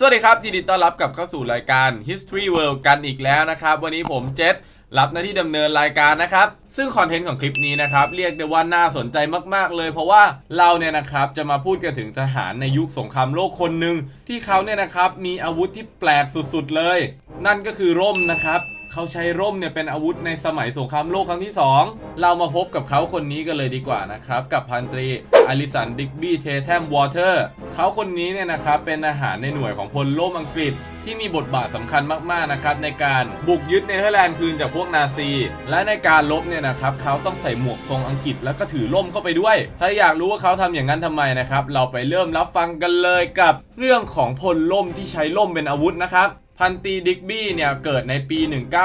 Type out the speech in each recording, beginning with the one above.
สวัสดีครับยินดีต้อนรับกลับเข้าสู่รายการ History World กันอีกแล้วนะครับ วันนี้ผมเจษรับหน้าที่ดำเนินรายการนะครับ ซึ่งคอนเทนต์ของคลิปนี้นะครับ เรียกได้ว่าน่าสนใจมากๆเลย เพราะว่าเราเนี่ยนะครับจะมาพูดกันถึงทหารในยุคสงครามโลกคนหนึ่งที่เขาเนี่ยนะครับมีอาวุธที่แปลกสุดๆเลย นั่นก็คือร่มนะครับ เขาใช้ร่มเนี่ยเป็นอาวุธในสมัยสงครามโลกครั้งที่ 2 เรามาพบกับเขาคนนี้กันเลยดีกว่านะครับ กับพันตรีอลิสันดิกบี้เทแทมวอเตอร์เขาคนนี้เนี่ยนะครับเป็นอาหารในหน่วยของพลร่มอังกฤษที่มีบทบาทสำคัญมากๆนะครับในการบุกยึดเนเธอร์แลนด์คืนจากพวกนาซี และในการลบเนี่ยนะครับเขาต้องใส่หมวกทรงอังกฤษแล้วก็ถือร่มเข้าไปด้วย ถ้าอยากรู้ว่าเขาทำอย่างนั้นทำไมนะครับ เราไปเริ่มรับฟังกันเลยกับเรื่องของพลร่มที่ใช้ร่มเป็นอาวุธนะครับ พันตีดิกบี้เนี่ยเกิดในปี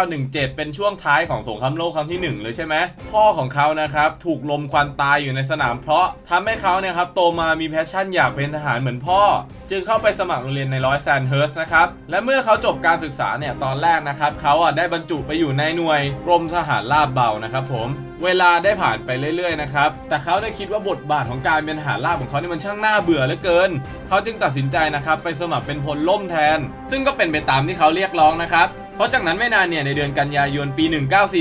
1917 เป็นช่วงท้ายของสงครามโลกครั้งที่ 1 เลยใช่ไหม พ่อของเขานะครับถูกลมควันตายอยู่ในสนามเพราะทำให้เขาเนี่ยครับโตมามีแพชชั่นอยากเป็นทหารเหมือนพ่อ จึงเข้าไปสมัครโรงเรียนในร้อยแซนเฮิร์สนะครับ และเมื่อเขาจบการศึกษาเนี่ยตอนแรกนะครับเขาอะได้บรรจุไปอยู่ในหน่วยกรมทหารราบเบานะครับผม เวลาได้ผ่านไปเรื่อยๆนะครับ แต่เขาได้คิดว่าบทบาทของการเป็นหารราบของเขานี่มันช่างน่าเบื่อเหลือเกิน เขาจึงตัดสินใจนะครับไปสมัครเป็นพลล่มแทน ซึ่งก็เป็นไปตามที่เขาเรียกร้องนะครับ เพราะจากนั้นไม่นานเนี่ยในเดือนกันยายนปี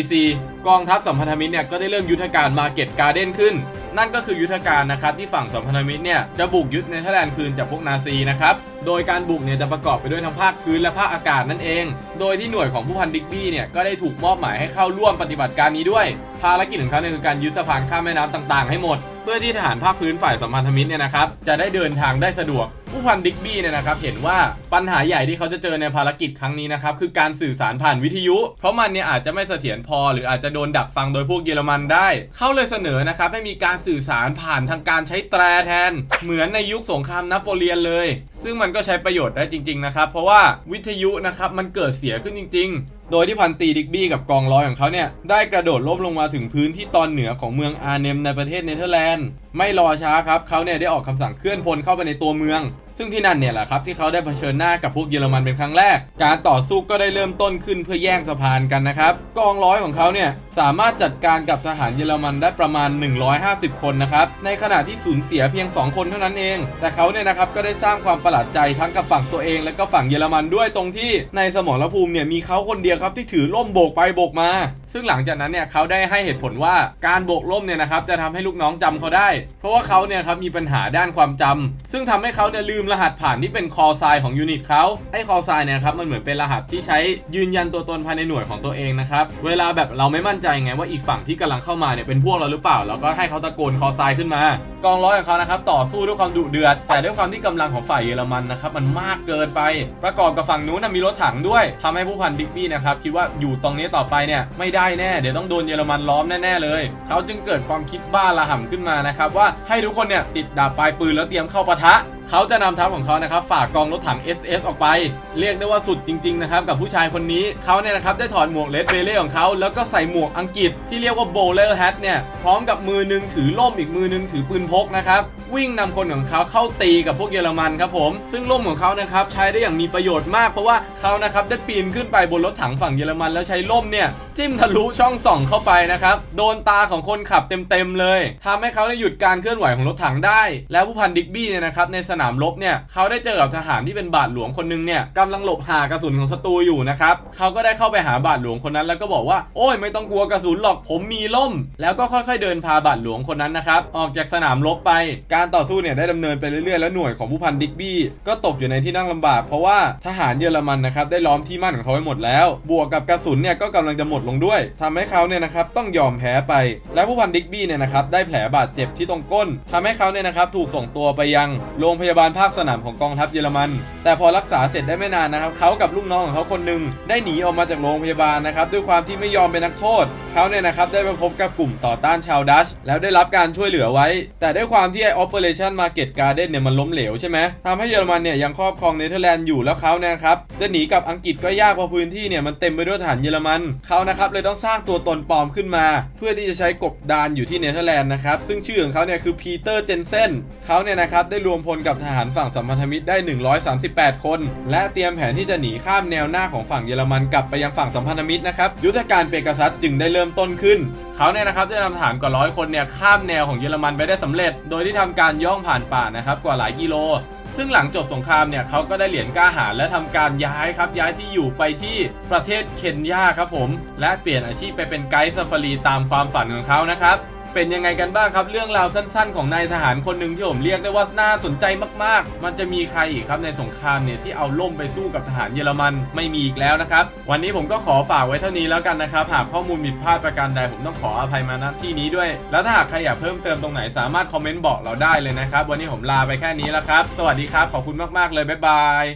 1944 กองทัพสัมพันธมิตรเนี่ยก็ได้เริ่มยุทธการมาเก็ตการ์เด้นขึ้น นั่นก็คือยุทธการนะครับที่ฝั่งสัมพันธมิตรเนี่ยจะบุกยึดเนเธอร์แลนด์คืนจากพวกนาซีนะครับโดยการบุกเนี่ยจะประกอบไปด้วยทั้งภาคพื้นและภาคอากาศนั่นเอง โดยที่หน่วยของผู้พันดิกบี้เนี่ยก็ได้ถูกมอบหมายให้เข้าร่วมปฏิบัติการนี้ด้วย ภารกิจของเขาเนี่ยคือการยึดสะพานข้ามแม่น้ำต่าง ๆ ให้หมด เพื่อที่ทหารภาคพื้นฝ่ายสัมพันธมิตรเนี่ยนะครับจะได้เดินทางได้สะดวก ผู้พันดิกบี้เนี่ยนะครับเห็นว่าปัญหาใหญ่ที่เขาจะเจอในภารกิจครั้งนี้นะครับคือการสื่อสารผ่านวิทยุ เพราะมันเนี่ยอาจจะไม่เสถียรพอ หรืออาจจะโดนดักฟังโดยพวกเยอรมันได้ เขาเลยเสนอนะครับให้มีการสื่อสารผ่านทางการใช้แตรแทน เหมือนในยุคสงครามนโปเลียนเลย ซึ่งมันก็ใช้ประโยชน์ได้จริง ๆนะครับ เพราะว่าวิทยุนะครับมันเกิดเสียขึ้นจริง ๆ โดยที่พันตีดิกบี้กับกองร้อยของเขาเนี่ยได้กระโดดล่มลงมาถึงพื้นที่ตอนเหนือของเมืองอาร์เนมในประเทศเนเธอร์แลนด์ ไม่รอช้าครับเขาเนี่ยได้ออกคำสั่งเคลื่อนพลเข้าไปในตัวเมือง ซึ่งที่นั่นเนี่ยแหละครับที่เขาได้เผชิญหน้ากับพวกเยอรมันเป็นครั้งแรก การต่อสู้ก็ได้เริ่มต้นขึ้นเพื่อแย่งสะพานกันนะครับกองร้อยของเขาเนี่ยสามารถจัดการกับทหารเยอรมันได้ประมาณ 150 คนนะครับในขณะที่สูญเสียเพียง 2 คนเท่านั้นเอง แต่เขาเนี่ยนะครับก็ได้สร้างความประหลาดใจทั้งกับฝั่งตัวเอง และก็ฝั่งเยอรมันด้วยตรงที่ในสมรภูมิเนี่ยมีเขาคนเดียวครับที่ถือร่มโบกไปโบกมา ซึ่งหลังจากนั้นเนี่ยเขาได้ให้เหตุผลว่าการโบกร่มเนี่ยนะครับจะทำให้ลูกน้องจำเขาได้ เพราะว่าเขาเนี่ยครับมีปัญหาด้านความจำซึ่งทำให้เขาเนี่ยลืมรหัสผ่านที่เป็นคอไซของยูนิตเขาไอ้คอไซเนี่ยครับมันเหมือนเป็นรหัสที่ใช้ยืนยันตัวตนภายในหน่วยของตัวเองนะครับเวลาแบบเราไม่มั่นใจไงว่าอีกฝั่งที่กำลังเข้ามาเนี่ยเป็นพวกเราหรือเปล่าเราก็ให้เขาตะโกนคอไซขึ้นมา กองร้อยของเขานะครับต่อสู้ด้วยความดุเดือด แต่ด้วยความที่กำลังของฝ่ายเยอรมันนะครับมันมากเกินไป ประกอบกับฝั่งนู้นนะมีรถถังด้วยทำให้ผู้พันดิกบี้นะครับคิดว่าอยู่ตรงนี้ต่อไปเนี่ยไม่ได้แน่เดี๋ยวต้องโดนเยอรมันล้อมแน่ๆเลย เขาจึงเกิดความคิดบ้าระห่ำขึ้นมานะครับว่าให้ทุกคนเนี่ยติดดาบปลายปืนแล้วเตรียมเข้าปะทะ เขาจะนำทัพของเขานะครับฝากกองรถถัง SS ออกไป เรียกได้ว่าสุดจริงๆนะครับกับผู้ชายคนนี้เขาเนี่ยนะครับได้ถอดหมวกเลดเบเล่ของเขาแล้วก็ใส่หมวกอังกฤษที่เรียกว่าโบเลอร์แฮทเนี่ยพร้อมกับมือหนึงถือล่มอีกมือหนึงถือปืนพกนะครับวิ่งนำคนของเขาเข้าตีกับพวกเยอรมันครับผมซึ่งล่มของเขานะครับใช้ได้อย่างมีประโยชน์มากเพราะว่าเขานะครับได้ปีนขึ้นไปบนรถถังฝั่งเยอรมันแล้วใช้ล่มเนี่ยจิ้มทะลุช่องส่องเข้าไปนะครับ โดนตาของคนขับเต็มๆเลยทำให้เขาได้หยุดการเคลื่อนไหวของรถถังได้ แล้วผู้พันดิกบี้เนี่ยนะครับในสนามรบเนี่ยเขาได้เจอกับทหารที่เป็นบาทหลวงคนหนึงเนี่ยกำลังหลบหากระสุนของศัตรูอยู่นะครับเขาก็ได้เข้าไปหาบาทหลวงคนนั้น แล้วก็บอกว่าโอ้ยไม่ต้องกลัวกระสุนหรอกผมมีล่ม แล้วก็ค่อยๆเดินพาบาทหลวงคนนั้นนะครับออกจากสนามรบไป การต่อสู้เนี่ยได้ดำเนินไปเรื่อยๆแล้วหน่วยของผู้พันดิกบี้ก็ตกอยู่ในที่นั่งลำบาก เพราะว่าทหารเยอรมันนะครับได้ล้อมที่มั่นของเขาไว้หมดแล้ว บวกกับกระสุนเนี่ยก็กำลังจะหมดลงด้วยทำให้เขาเนี่ยนะครับต้องยอมแพ้ไป และผู้พันดิกบี้เนี่ยนะครับได้แผลบาดเจ็บที่ตรงก้นทำให้เขาเนี่ยนะครับถูกส่งตัวไปยังโรงพยาบาลภาคสนามของกองทัพเยอรมัน แต่พอรักษาเสร็จได้ไม่นานนะครับเขากับลูกน้องของเขาคนหนึ่งได้หนีออกมาจากโรงพยาบาลนะครับด้วยความที่ไม่ยอมเป็นนักโทษ เขาเนี่ยนะครับได้ไปพบกับกลุ่มต่อต้านชาวดัช แล้วได้รับการช่วยเหลือไว้ แต่ด้วยความที่ไอ Operation Market Garden เนี่ยมันล้มเหลวใช่ไหมทำให้เยอรมันเนี่ยยังครอบครองเนเธอร์แลนด์อยู่แล้วเขาเนี่ยนะครับจะหนีกับอังกฤษก็ยากเพราะพื้นที่เนี่ยมันเต็มไปด้วยทหารเยอรมันเขานะครับเลยต้องสร้างตัวตนปลอมขึ้นมา เพื่อที่จะใช้กบดานอยู่ที่เนเธอร์แลนด์นะครับซึ่งชื่อของเขาเนี่ยคือปีเตอร์เจนเซนเขาเนี่ยนะครับได้รวมพลกับทหารฝั่งสัมพันธมิตรได้ 138 คน และเตรียมแผนที่จะหนีข้ามแนวหน้าของฝั่งเยอรมันกลับไปยังฝั่งสัมพันธมิตรนะครับยุทธการเปกัสซัสจึงได้เริ่มต้นขึ้น เขาเนี่ยนะครับได้นำทหารกว่าร้อยคนเนี่ยข้ามแนวของเยอรมันไปได้สำเร็จ โดยที่ทำการย่องผ่านป่านะครับกว่าหลายกิโล ซึ่งหลังจบสงครามเนี่ยเขาก็ได้เหรียญกล้าหาญและทำการย้ายครับย้ายที่อยู่ไปที่ประเทศเคนยาครับผม และเปลี่ยนอาชีพไปเป็นไกด์ซาฟารีตามความฝันของเขานะครับ เป็นยังไงกันบ้างครับ เรื่องราวสั้นๆ ของนายทหารคนหนึ่งที่ผมเรียกได้ว่าน่าสนใจมากๆ มันจะมีใครอีกครับในสงครามเนี่ยที่เอาล่มไปสู้กับทหารเยอรมันไม่มีอีกแล้วนะครับ วันนี้ผมก็ขอฝากไว้เท่านี้แล้วกันนะครับ หากข้อมูลผิดพลาดประการใดผมต้องขออภัยมาณที่นี้ด้วย แล้วถ้าหากใครอยากเพิ่มเติมตรงไหนสามารถคอมเมนต์บอกเราได้เลยนะครับ วันนี้ผมลาไปแค่นี้แล้วครับ สวัสดีครับ ขอบคุณมากๆเลยบ๊ายบาย